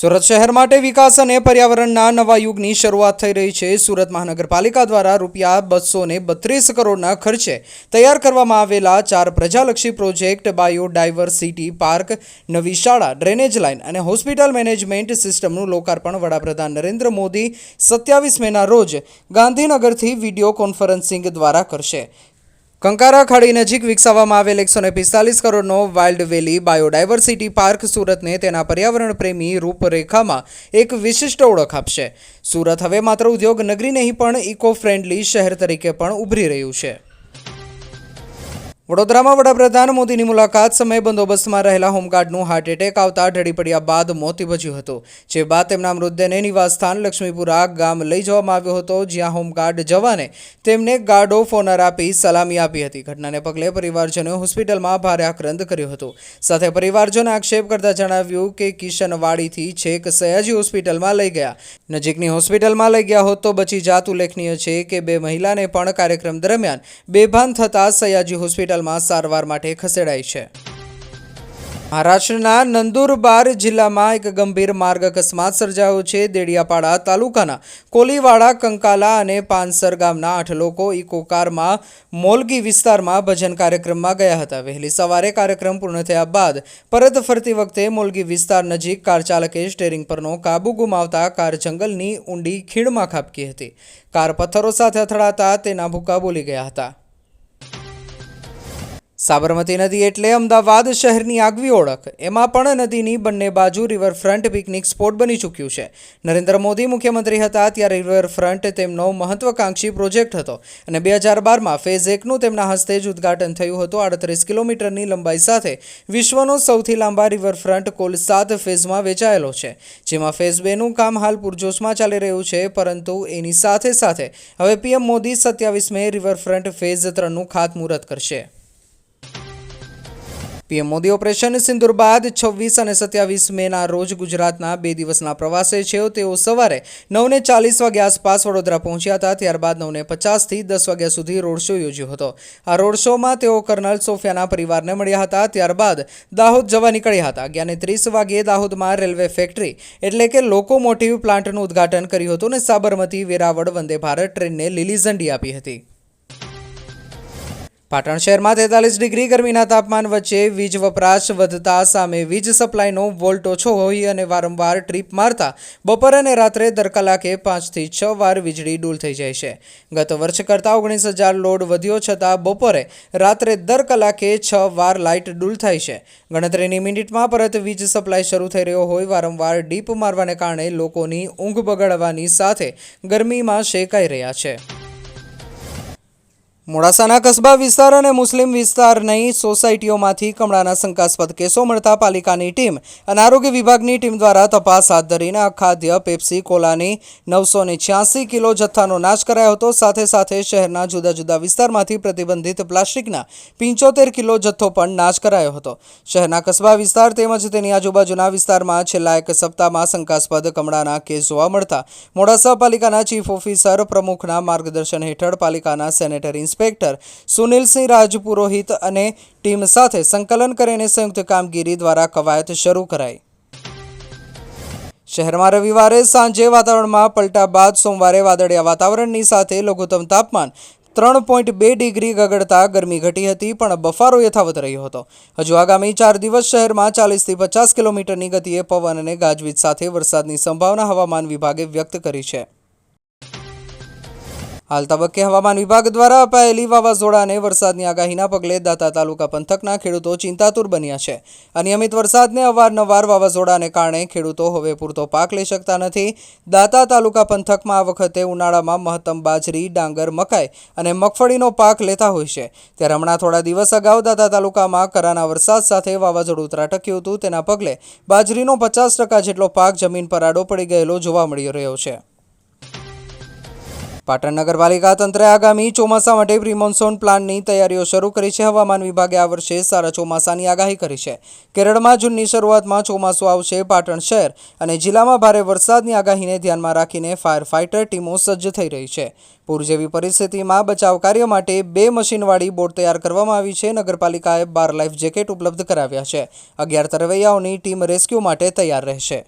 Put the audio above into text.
સુરત શહેર માટે વિકાસ અને પર્યાવરણના નવા યુગની શરૂઆત થઈ રહી છે. સુરત મહાનગરપાલિકા દ્વારા રૂપિયા બસો ને બત્રીસ કરોડના ખર્ચે તૈયાર કરવામાં આવેલા ચાર પ્રજાલક્ષી પ્રોજેક્ટ, બાયોડાયવર્સિટી પાર્ક, નવી શાળા, ડ્રેનેજ લાઇન અને હોસ્પિટલ મેનેજમેન્ટ સિસ્ટમનું લોકાર્પણ વડાપ્રધાન નરેન્દ્ર મોદી સત્યાવીસ મેના રોજ ગાંધીનગરથી વીડિયો કોન્ફરન્સિંગ દ્વારા કરશે. કંકારા ખાડી નજીક વિકસાવવામાં આવેલ એકસો ને પિસ્તાલીસ કરોડનો વાઇલ્ડ વેલી બાયોડાયવર્સિટી પાર્ક સુરતને તેના પર્યાવરણ પ્રેમી રૂપરેખામાં એક વિશિષ્ટ ઓળખ આપશે. સુરત હવે માત્ર ઉદ્યોગ નગરી નહીં પણ ઇકો ફ્રેન્ડલી શહેર તરીકે પણ ઉભરી રહ્યું છે. વડોદરામાં વડાપ્રધાન મોદીની મુલાકાત સમયે બંદોબસ્તમાં રહેલા હોમગાર્ડનું હાર્ટ એટેક આવતા ઢળી પડ્યા બાદ મોત નિપજ્યું હતું. જે બાદ તેમના મૃતદેહને નિવાસસ્થાન લક્ષ્મીપુરા ગામ લઈ જવામાં આવ્યો હતો, જ્યાં હોમગાર્ડ જવાને તેમને ગાર્ડ ઓફ ઓનર આપી સલામી આપી હતી. ઘટનાને પગલે પરિવારજનોએ હોસ્પિટલમાં ભારે આક્રંદ કર્યો હતો. સાથે પરિવારજનોએ આક્ષેપ કરતા જણાવ્યું કે કિશનવાડીથી છેક સયાજી હોસ્પિટલમાં લઈ ગયા. નજીકની હોસ્પિટલમાં લઈ ગયા હોત તો બચી જાત ઉલ્લેખનીય છે કે બે મહિલાને પણ કાર્યક્રમ દરમિયાન બેભાન થતાં સયાજી હોસ્પિટલમાં સારવાર માટે ખસેડાઈ છે. મહારાષ્ટ્રના નંદુરબાર જિલ્લામાં એક ગંભીર માર્ગ અકસ્માત સર્જાયો છે. દેડિયાપાડા તાલુકાના કોલીવાડા, કંકાલા અને પાનસર ગામના આઠ લોકો ઇકો મોલગી વિસ્તારમાં ભજન કાર્યક્રમમાં ગયા હતા. વહેલી સવારે કાર્યક્રમ પૂર્ણ થયા બાદ પરત ફરતી વખતે મોલગી વિસ્તાર નજીક કાર ચાલકે સ્ટેરિંગ પરનો કાબુ ગુમાવતા કાર જંગલની ઊંડી ખીણમાં ખાબકી હતી. કાર પથ્થરો સાથે અથડાતા તેના ભૂકા બોલી ગયા હતા. સાબરમતી નદી એટલે અમદાવાદ શહેરની આગવી ઓળખ. એમાં પણ નદીની બંને બાજુ રિવરફ્રન્ટ પિકનિક સ્પોટ બની ચૂક્યું છે. નરેન્દ્ર મોદી મુખ્યમંત્રી હતા ત્યારે રિવરફ્રન્ટ તેમનો મહત્વાકાંક્ષી પ્રોજેક્ટ હતો અને બે હજાર બારમાં ફેઝ એકનું તેમના હસ્તે જ ઉદ્ઘાટન થયું હતું. આડત્રીસ કિલોમીટરની લંબાઈ સાથે વિશ્વનો સૌથી લાંબા રિવરફ્રન્ટ કુલ સાત ફેઝમાં વેચાયેલો છે. જેમાં ફેઝ બેનું કામ હાલ પૂરજોશમાં ચાલી રહ્યું છે, પરંતુ એની સાથે સાથે હવે પીએમ મોદી સત્યાવીસ મે રિવરફ્રન્ટ ફેઝ ત્રણનું ખાતમુહૂર્ત કરશે. પીએમ મોદી ઓપરેશન સિંદુર બાદ છવ્વીસ અને સત્યાવીસ મેના રોજ ગુજરાતના બે દિવસના પ્રવાસે છે. તેઓ સવારે નવને ચાલીસ વાગ્યા આસપાસ વડોદરા પહોંચ્યા હતા. ત્યારબાદ નવને પચાસથી દસ વાગ્યા સુધી રોડ શો યોજ્યો હતો. આ રોડ શોમાં તેઓ કર્નલ સોફિયાના પરિવારને મળ્યા હતા. ત્યારબાદ દાહોદ જવા નીકળ્યા હતા. અગિયારને ત્રીસ વાગ્યે દાહોદમાં રેલવે ફેક્ટરી એટલે કે લોકોમોટિવ પ્લાન્ટનું ઉદ્ઘાટન કર્યું હતું અને સાબરમતી વેરાવળ વંદે ભારત ટ્રેનને લીલી ઝંડી આપી હતી. પાટણ શહેરમાં તેતાલીસ ડિગ્રી ગરમીના તાપમાન વચ્ચે વીજ વપરાશ વધતા સામે વીજ સપ્લાયનો વોલ્ટ ઓછો હોઈ અને વારંવાર ટ્રીપ મારતા બપોર અને રાત્રે દર કલાકે પાંચથી છ વાર વીજળી ડૂલ થઈ જાય છે. ગત વર્ષ કરતાં ઓગણીસ હજાર લોડ વધ્યો છતાં બપોરે રાત્રે દર કલાકે છ વાર લાઇટ ડૂલ થાય છે. ગણતરીની મિનિટમાં પરત વીજ સપ્લાય શરૂ થઈ રહ્યો હોય વારંવાર ડીપ મારવાને કારણે લોકોની ઊંઘ બગાડવાની સાથે ગરમીમાં શેકાઈ રહ્યા છે. મોડાસાના કસ્બા વિસ્તાર અને મુસ્લિમ વિસ્તારની સોસાયટીઓમાંથી કમળાના શંકાસ્પદ કેસો મળતા પાલિકાની ટીમ અને આરોગ્ય વિભાગની ટીમ દ્વારા તપાસ હાથ ધરીને અખાદ્ય પેપ્સી કોલાની નવસો છ્યાસી કિલો જથ્થાનો નાશ કરાયો હતો. સાથે સાથે શહેરના જુદા જુદા વિસ્તારમાંથી પ્રતિબંધિત પ્લાસ્ટિકના પંચોતેર કિલો જથ્થો પણ નાશ કરાયો હતો. શહેરના કસ્બા વિસ્તાર તેમજ તેની આજુબાજુના વિસ્તારમાં છેલ્લા એક સપ્તાહમાં શંકાસ્પદ કમળાના કેસ જોવા મળતા મોડાસા પાલિકાના ચીફ ઓફિસર પ્રમુખના માર્ગદર્શન હેઠળ પાલિકાના સેનેટરી ઇન્સ્પેક્ટર સુનિલસિંહ રાજપુરોહિત અને ટીમ સાથે સંકલન કરીને સંયુક્ત કામગીરી દ્વારા કવાયત શરૂ કરાઈ. શહેરમાં રવિવારે સાંજે વાતાવરણમાં પલટા બાદ સોમવારે વાદળિયા વાતાવરણની સાથે લઘુત્તમ તાપમાન ત્રણ પોઈન્ટ બે ડિગ્રી ગગડતા ગરમી ઘટી હતી, પણ બફારો યથાવત રહ્યો હતો. હજુ આગામી ચાર દિવસ શહેરમાં ચાલીસથી પચાસ કિલોમીટરની ગતિએ પવન અને ગાજવીજ સાથે વરસાદની સંભાવના હવામાન વિભાગે વ્યક્ત કરી છે. હાલ તબક્કે હવામાન વિભાગ દ્વારા અપાયેલી વાવાઝોડા અને વરસાદની આગાહીના પગલે દાતા તાલુકા પંથકના ખેડૂતો ચિંતાતુર બન્યા છે. અનિયમિત વરસાદને અવારનવાર વાવાઝોડાને કારણે ખેડૂતો હવે પૂરતો પાક લઈ શકતા નથી. દાતા તાલુકા પંથકમાં આ વખતે ઉનાળામાં મહત્તમ બાજરી, ડાંગર, મકાઈ અને મગફળીનો પાક લેતા હોય છે. ત્યારે હમણાં થોડા દિવસ અગાઉ દાતા તાલુકામાં કરાના વરસાદ સાથે વાવાઝોડું ત્રાટક્યું હતું. તેના પગલે બાજરીનો પચાસ ટકા જેટલો પાક જમીન પર આડો પડી ગયેલો જોવા મળી રહ્યો છે. પાટણ નગરપાલિકા તંત્રે આગામી ચોમાસા માટે પ્રી મોન્સૂન પ્લાનની તૈયારીઓ શરૂ કરી છે. હવામાન વિભાગે આ વર્ષે સારા ચોમાસાની આગાહી કરી છે. કેરળમાં જૂનની શરૂઆતમાં ચોમાસું આવશે પાટણ શહેર અને જિલ્લામાં ભારે વરસાદની આગાહીને ધ્યાનમાં રાખીને ફાયર ફાઇટર ટીમો સજ્જ થઈ રહી છે. પૂર જેવી પરિસ્થિતિમાં બચાવ કાર્ય માટે બે મશીનવાળી બોટ તૈયાર કરવામાં આવી છે. નગરપાલિકાએ બાર લાઈફ જેકેટ ઉપલબ્ધ કરાવ્યા છે. અગિયાર તરવૈયાઓની ટીમ રેસ્ક્યુ માટે તૈયાર રહેશે.